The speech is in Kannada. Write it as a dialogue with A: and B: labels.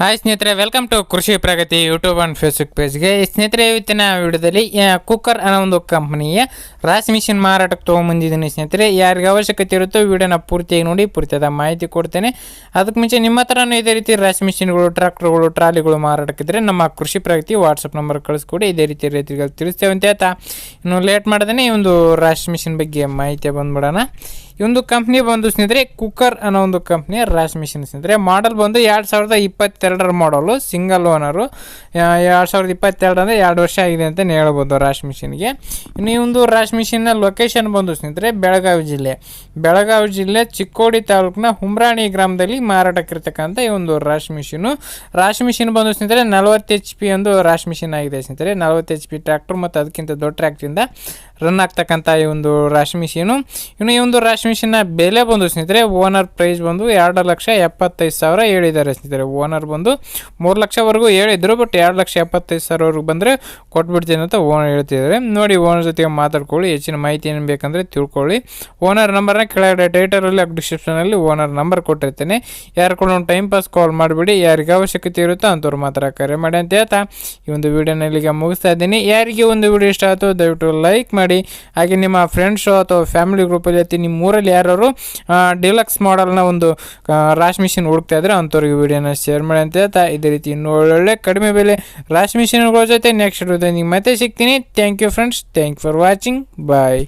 A: ಹಾಯ್ ಸ್ನೇಹಿತರೆ welcome to Krishi Pragati YouTube and Facebook ಪೇಜ್ಗೆ ಸ್ನೇಹಿತರೆ, ಇವತ್ತಿನ ವಿಡಿಯೋದಲ್ಲಿ ಕುಕ್ಕರ್ ಅನ್ನೋ ಒಂದು ಕಂಪ್ನಿಯ ರಾಶಿ ಮಿಷಿನ್ ಮಾರಾಟಕ್ಕೆ ತೊಗೊಂಬಂದಿದ್ದೀನಿ ಸ್ನೇಹಿತರೆ. ಯಾರಿಗೆ ಅವಶ್ಯಕತೆ ಇರುತ್ತೋ ವಿಡಿಯೋನ ಪೂರ್ತಿಯಾಗಿ ನೋಡಿ, ಪೂರ್ತಿಯಾದ ಮಾಹಿತಿ ಕೊಡ್ತೇನೆ. ಅದಕ್ಕೆ ಮುಂಚೆ ನಿಮ್ಮ ಹತ್ರನೂ ಇದೇ ರೀತಿ ರಾಶಿ ಮಿಷಿನ್ಗಳು ಟ್ರ್ಯಾಕ್ಟರ್ಗಳು ಟ್ರಾಲಿಗಳು ಮಾರಾಟಕ್ಕಿದ್ರೆ ನಮ್ಮ ಕೃಷಿ ಪ್ರಗತಿ ವಾಟ್ಸಪ್ ನಂಬರ್ ಕಳಿಸ್ಕೊಡಿ. ಇದೇ ರೀತಿ ರೈತರಿಗೆ ತಿಳಿಸ್ತೇವೆ ಅಂತ ಹೇಳ್ತಾ. ಇನ್ನು ಲೇಟ್ ಮಾಡ್ದೇ ಈ ಒಂದು ರಾಶಿ ಮಿಷಿನ್ ಬಗ್ಗೆ ಮಾಹಿತಿ ಬಂದ್ಬಿಡೋಣ. ಈ ಒಂದು ಕಂಪ್ನಿ ಬಂದು ಸ್ನೇಹಿತರೆ ಕುಕ್ಕರ್ ಅನ್ನೋ ಒಂದು ಕಂಪ್ನಿಯ ರಾಶಿ ಮಿಷಿನ್ ಸ್ನೇಹಿತರೆ. ಮಾಡಲ್ ಬಂದು ಎರಡು ಸಾವಿರದ ಇಪ್ಪತ್ತೆರಡರ ಮಾಡಲು ಸಿಂಗಲ್ ಓನರು ಎರಡು ಸಾವಿರದ ಇಪ್ಪತ್ತೆರಡು ಅಂದರೆ ಎರಡು ವರ್ಷ ಆಗಿದೆ ಅಂತ ಹೇಳ್ಬೋದು ರಾಶ್ ಮಿಷಿನ್ಗೆ ಇನ್ನು ಈ ಒಂದು ರಾಶ್ ಮಿಷಿನ್ನ ಲೊಕೇಶನ್ ಬಂದು ಸ್ನೇಹಿತರೆ, ಬೆಳಗಾವಿ ಜಿಲ್ಲೆ. ಬೆಳಗಾವಿ ಜಿಲ್ಲೆ ಚಿಕ್ಕೋಡಿ ತಾಲೂಕಿನ ಹುಮ್ರಾಣಿ ಗ್ರಾಮದಲ್ಲಿ ಮಾರಾಟಕ್ಕಿರ್ತಕ್ಕಂಥ ಈ ಒಂದು ರಾಶ್ ಮಿಷಿನು ರಾಶ್ ಮಿಷಿನ್ ಬಂದು ಸ್ನೇಹಿತರೆ, ನಲವತ್ತು ಎಚ್ ಪಿ ಒಂದು ರಾಶ್ ಮಿಷಿನ್ ಆಗಿದೆ ಸ್ನೇಹಿತರೆ. ನಲವತ್ತು ಎಚ್ ಪಿ ಟ್ರ್ಯಾಕ್ಟರ್ ಮತ್ತು ಅದಕ್ಕಿಂತ ದೊಡ್ಡ ಟ್ರ್ಯಾಕ್ಟ್ರಿಂದ ರನ್ ಆಗ್ತಕ್ಕಂಥ ಈ ಒಂದು ರಾಶ್ ಮಿಷಿನು ಇನ್ನು ಈ ಒಂದು ರಾಶ್ ಮಿಷಿನ್ನ ಬೆಲೆ ಬಂದು ಸ್ನೇಹಿತರೆ ಓನರ್ ಪ್ರೈಸ್ ಬಂದು ಎರಡು ಲಕ್ಷ ಎಪ್ಪತ್ತೈದು ಸಾವಿರ ಹೇಳಿದ್ದಾರೆ ಸ್ನೇಹಿತರೆ. ಓನರ್ ಬಂದು ಮೂರು ಲಕ್ಷವರೆಗೂ ಹೇಳಿದ್ರು ಬಟ್ ಎರಡು ಲಕ್ಷ ಎಪ್ಪತ್ತೈದು ಸಾವಿರವರೆಗೂ ಬಂದರೆ ಕೊಟ್ಬಿಡ್ತೀನಿ ಅಂತ ಓನರ್ ಹೇಳ್ತಿದ್ದಾರೆ. ನೋಡಿ, ಓನರ್ ಜೊತೆಗೆ ಮಾತಾಡ್ಕೊಳ್ಳಿ, ಹೆಚ್ಚಿನ ಮಾಹಿತಿ ಏನು ಬೇಕಂದರೆ ತಿಳ್ಕೊಳ್ಳಿ. ಓನರ್ ನಂಬರ್ನ ಕೆಳಗಡೆ ಟೈಟರಲ್ಲಿ ಡಿಸ್ಕ್ರಿಪ್ಷನಲ್ಲಿ ಓನರ್ ನಂಬರ್ ಕೊಟ್ಟಿರ್ತೇನೆ. ಯಾರು ಕೂಡ ಒಂದು ಟೈಮ್ ಪಾಸ್ ಕಾಲ್ ಮಾಡಿಬಿಡಿ, ಯಾರಿಗೆ ಅವಶ್ಯಕತೆ ಇರುತ್ತೋ ಅಂಥವ್ರು ಮಾತ್ರ ಕರೆ ಮಾಡಿ ಅಂತ ಹೇಳ್ತಾ ಈ ಒಂದು ಈಗ ಮುಗಿಸ್ತಾ ಇದ್ದೀನಿ. ಯಾರಿಗೆ ಒಂದು ವಿಡಿಯೋ ಇಷ್ಟ ಆಯಿತು ದಯವಿಟ್ಟು ಲೈಕ್ ಮಾಡಿ. ಹಾಗೆ ನಿಮ್ಮ ಫ್ರೆಂಡ್ಸು ಅಥವಾ ಫ್ಯಾಮಿಲಿ ಗ್ರೂಪಲ್ಲಿ ಐತಿ ನಿಮ್ಮ ಊರಲ್ಲಿ ಯಾರು ಡಿಲಕ್ಸ್ ಮಾಡಲ್ನ ಒಂದು ರಾಶ್ ಮಿಷಿನ್ ಹುಡುಕ್ತಾ ಇದ್ರೆ ಅಂಥವ್ರಿಗೆ ವಿಡಿಯೋನ ಶೇರ್ ಮಾಡಿ ಅಂತ ಹೇಳ್ತಾ ಇದೇ ರೀತಿ ಇನ್ನೂ ಒಳ್ಳೊಳ್ಳೆ ಕಡಿಮೆ ಬೆಲೆ ರಾಶ್ ಮಿಷಿನ್ಗಳ ಜೊತೆ ನೆಕ್ಸ್ಟ್ ವಿಡಿಯೋದಲ್ಲಿ ನಿಮ್ಗೆ ಮತ್ತೆ ಸಿಗ್ತೀನಿ. Thank you friends thank for watching bye